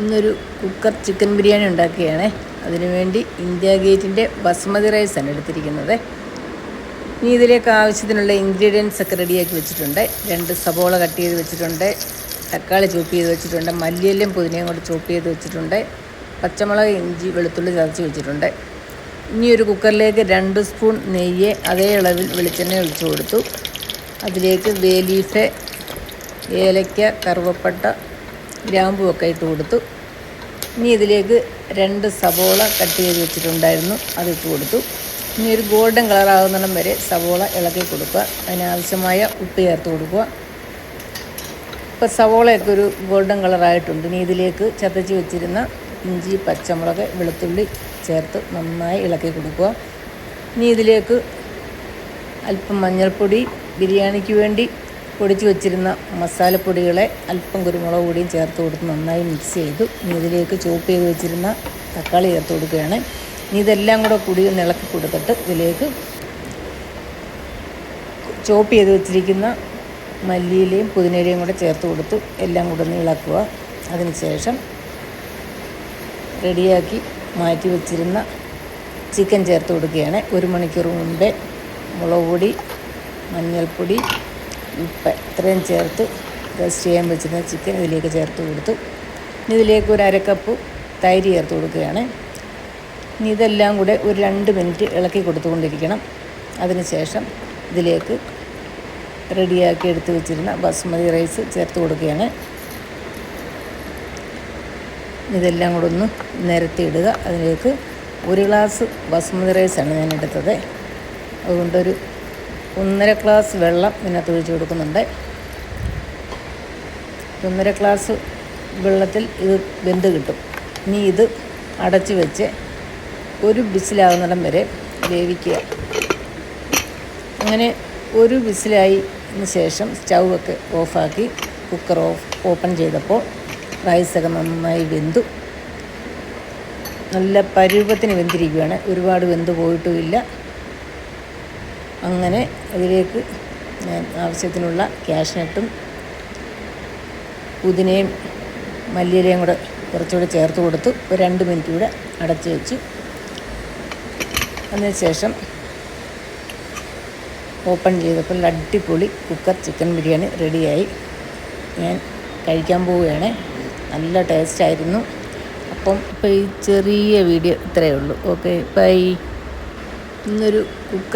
ഇന്നൊരു cooker chicken biryani ഉണ്ടാക്കുകയാണ്. അതിനുവേണ്ടി ഇന്ത്യ ഗേറ്റിന്റെ ബസ്മതി റൈസാണ് എടുത്തിരിക്കുന്നത്. ഇനി ഇതിലേക്ക് ആവശ്യത്തിനുള്ള ഇൻഗ്രീഡിയൻസ് ഒക്കെ റെഡിയാക്കി വെച്ചിട്ടുണ്ട്. രണ്ട് സബോള കട്ട് ചെയ്ത് വെച്ചിട്ടുണ്ട്. തക്കാളി ചോപ്പ് ചെയ്ത് വെച്ചിട്ടുണ്ട്. മല്ലിയിലും പുതിനയും കൂടെ ചോപ്പ് ചെയ്ത് വെച്ചിട്ടുണ്ട്. പച്ചമുളക് ഇഞ്ചി വെളുത്തുള്ളി ചതച്ച് വെച്ചിട്ടുണ്ട്. ഇനി ഒരു കുക്കറിലേക്ക് രണ്ട് സ്പൂൺ നെയ്യ് അതേ അളവിൽ വെളിച്ചെണ്ണ ഒഴിച്ചു കൊടുത്തു. അതിലേക്ക് വേലീഫ് ഏലയ്ക്ക കറുവപ്പട്ട ഗ്രാമ്പും ഒക്കെ ഇട്ട് കൊടുത്തു. ഇനി ഇതിലേക്ക് രണ്ട് സവോള കട്ട് ചെയ്ത് വെച്ചിട്ടുണ്ടായിരുന്നു അതിട്ട് കൊടുത്തു. ഇനി ഒരു ഗോൾഡൻ കളറാകുന്നിടം വരെ സവോള ഇളക്കി കൊടുക്കുക. അതിനാവശ്യമായ ഉപ്പ് ചേർത്ത് കൊടുക്കുക. ഇപ്പോൾ സവോളയൊക്കെ ഒരു ഗോൾഡൻ കളറായിട്ടുണ്ട് ഇനി ഇതിലേക്ക് ചതച്ച് വെച്ചിരുന്ന ഇഞ്ചി പച്ചമുളക് വെളുത്തുള്ളി ചേർത്ത് നന്നായി ഇളക്കി കൊടുക്കുക. ഇനി ഇതിലേക്ക് അല്പം മഞ്ഞൾപ്പൊടി ബിരിയാണിക്ക് വേണ്ടി പൊടിച്ച് വെച്ചിരുന്ന മസാലപ്പൊടികളെ അല്പം കുരുമുളക് പൊടിയും ചേർത്ത് കൊടുത്ത് നന്നായി മിക്സ് ചെയ്തു. ഇനി ഇതിലേക്ക് ചോപ്പ് ചെയ്ത് വെച്ചിരുന്ന തക്കാളി ചേർത്ത് കൊടുക്കുകയാണ്. ഇനി ഇതെല്ലാം കൂടെ കൂടി ഇളക്കി കൊടുത്തിട്ട് ഇതിലേക്ക് ചോപ്പ് ചെയ്ത് വെച്ചിരിക്കുന്ന മല്ലിയിലയും പുതിനയിലയും കൂടെ ചേർത്ത് കൊടുത്ത് എല്ലാം കൂടെ ഒന്ന് ഇളക്കുക. അതിനുശേഷം റെഡിയാക്കി മാറ്റി വെച്ചിരുന്ന ചിക്കൻ ചേർത്ത് കൊടുക്കുകയാണ്. ഒരു മണിക്കൂർ മുമ്പേ മുളക് പൊടി മഞ്ഞൾപ്പൊടി ഇത്രയും ചേർത്ത് റെസ്റ്റ് ചെയ്യാൻ വെച്ചിരുന്ന ചിക്കൻ ഇതിലേക്ക് ചേർത്ത് കൊടുത്തു. ഇനി ഇതിലേക്ക് ഒരു അരക്കപ്പ് തൈര് ചേർത്ത് കൊടുക്കുകയാണ്. ഇനി ഇതെല്ലാം കൂടെ ഒരു രണ്ട് മിനിറ്റ് ഇളക്കി കൊടുത്തുകൊണ്ടിരിക്കണം. അതിനുശേഷം ഇതിലേക്ക് റെഡിയാക്കി എടുത്ത് വെച്ചിരുന്ന ബസ്മതി റൈസ് ചേർത്ത് കൊടുക്കുകയാണ്. ഇതെല്ലാം കൂടെ ഒന്ന് നിരത്തി ഇടുക. അതിലേക്ക് ഒരു ഗ്ലാസ് ബസ്മതി റൈസാണ് ഞാൻ എടുത്തത്. അതുകൊണ്ടൊരു ഒന്നര ഗ്ലാസ് വെള്ളം ഇതിനകത്ത് ഒഴിച്ച് കൊടുക്കുന്നുണ്ട്. ഒന്നര ഗ്ലാസ് വെള്ളത്തിൽ ഇത് വെന്ത് കിട്ടും. ഇനി ഇത് അടച്ച് വെച്ച് ഒരു ബിസിലാകുന്നിടം വരെ വേവിക്കുക. അങ്ങനെ ഒരു വിസിലായതിന് ശേഷം സ്റ്റൗ ഒക്കെ ഓഫാക്കി കുക്കർ ഓഫ് ഓപ്പൺ ചെയ്തപ്പോൾ റൈസൊക്കെ നന്നായി വെന്തു. നല്ല പരുവത്തിന് വെന്തിരിക്കുകയാണ് ഒരുപാട് വെന്ത് പോയിട്ടുമില്ല. അങ്ങനെ അതിലേക്ക് ഞാൻ ആവശ്യത്തിനുള്ള ക്യാഷ്നട്ടും പുതിനയും മല്ലിയിലയും കൂടെ കുറച്ചുകൂടെ ചേർത്ത് കൊടുത്ത്. ഒരു രണ്ട് മിനിറ്റ് കൂടെ അടച്ചു വെച്ചു. അതിനുശേഷം ഓപ്പൺ ചെയ്തപ്പോൾ അടിപൊളി കുക്കർ ചിക്കൻ ബിരിയാണി റെഡിയായി. ഞാൻ കഴിക്കാൻ പോവുകയാണ്. നല്ല ടേസ്റ്റായിരുന്നു അപ്പം ഇപ്പോൾ ഈ ചെറിയ വീഡിയോ ഇത്രയേ ഉള്ളൂ. ഓക്കെ ബൈ ഇന്നൊരു കുക്കർ